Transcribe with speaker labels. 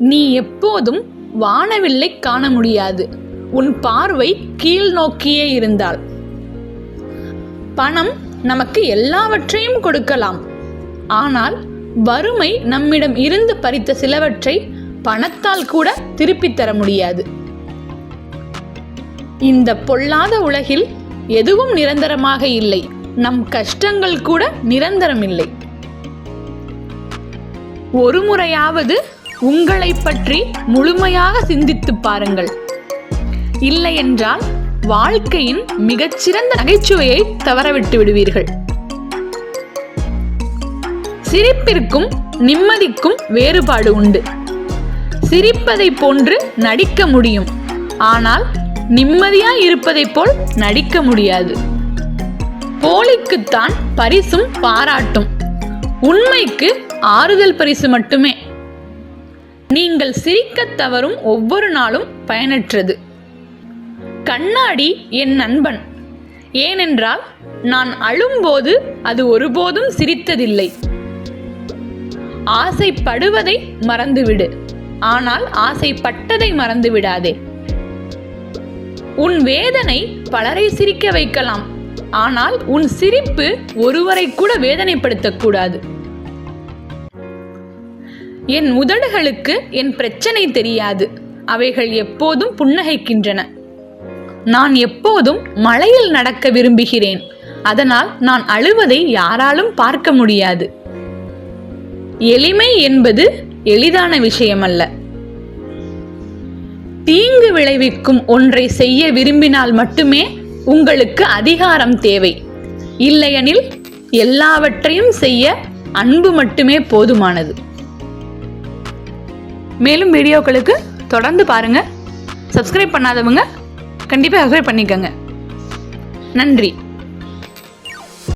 Speaker 1: நீ எப்போதும் வானவில்லை காண முடியாது. உன் பார்வை கீழ் நோக்கியே இருந்தால். பணம் நமக்கு எல்லாவற்றையும் கொடுக்கலாம். ஆனால் வறுமை நம்மிடம் இருந்து பறித்த சிலவற்றை பணத்தால் கூட திருப்பித் தர முடியாது. இந்த பொல்லாத உலகில் எதுவும் நிரந்தரமாக இல்லை. நம் கஷ்டங்கள் கூட நிரந்தரமில்லை. ஒரு முறையாவது உங்களை பற்றி முழுமையாக சிந்தித்துப் பாருங்கள். இல்லையென்றால் வாழ்க்கையின் மிகச்சிறந்த நகைச்சுவையை தவறவிட்டு விடுவீர்கள். சிரிப்பிற்கும் நிம்மதிக்கும் வேறுபாடு உண்டு. சிரிப்பதைப் போன்று நடிக்க முடியும். ஆனால் நிம்மதியாய் இருப்பதை போல் நடிக்க முடியாது. போலிக்குத்தான் பரிசும் பாராட்டும். உண்மைக்கு ஆறுதல் பரிசு மட்டுமே. நீங்கள் சிரிக்கத் தவறும் ஒவ்வொரு நாளும் பயனற்றது. கண்ணாடி என் நண்பன். ஏனென்றால் நான் அழும்போது அது ஒருபோதும் சிரித்ததில்லை. ஆசைப்படுவதை மறந்துவிடு. ஆனால் ஆசைப்பட்டதை மறந்து விடாதே உன் வேதனை பலரை சிரிக்க வைக்கலாம். ஆனால் உன் சிரிப்பு ஒருவரை கூட வேதனைப்படுத்தக்கூடாது. என் உதடுகளுக்கு என் பிரச்சனை தெரியாது. அவைகள் எப்போதும் புன்னகைக்கின்றன. நான் எப்போதும் மழையில் நடக்க விரும்புகிறேன். அதனால் நான் அழுவதை யாராலும் பார்க்க முடியாது. எளிமை என்பது எளிதான விஷயமல்ல. தீங்கு விளைவிக்கும் ஒன்றை செய்ய விரும்பினால் மட்டுமே உங்களுக்கு அதிகாரம் தேவை. இல்லையெனில் எல்லாவற்றையும் செய்ய அன்பு மட்டுமே போதுமானது. மேலும் வீடியோக்களுக்கு தொடர்ந்து பாருங்க. சப்ஸ்கிரைப் பண்ணாதவங்க கண்டிப்பாக சப்ஸ்கிரைப் பண்ணிக்கோங்க. நன்றி.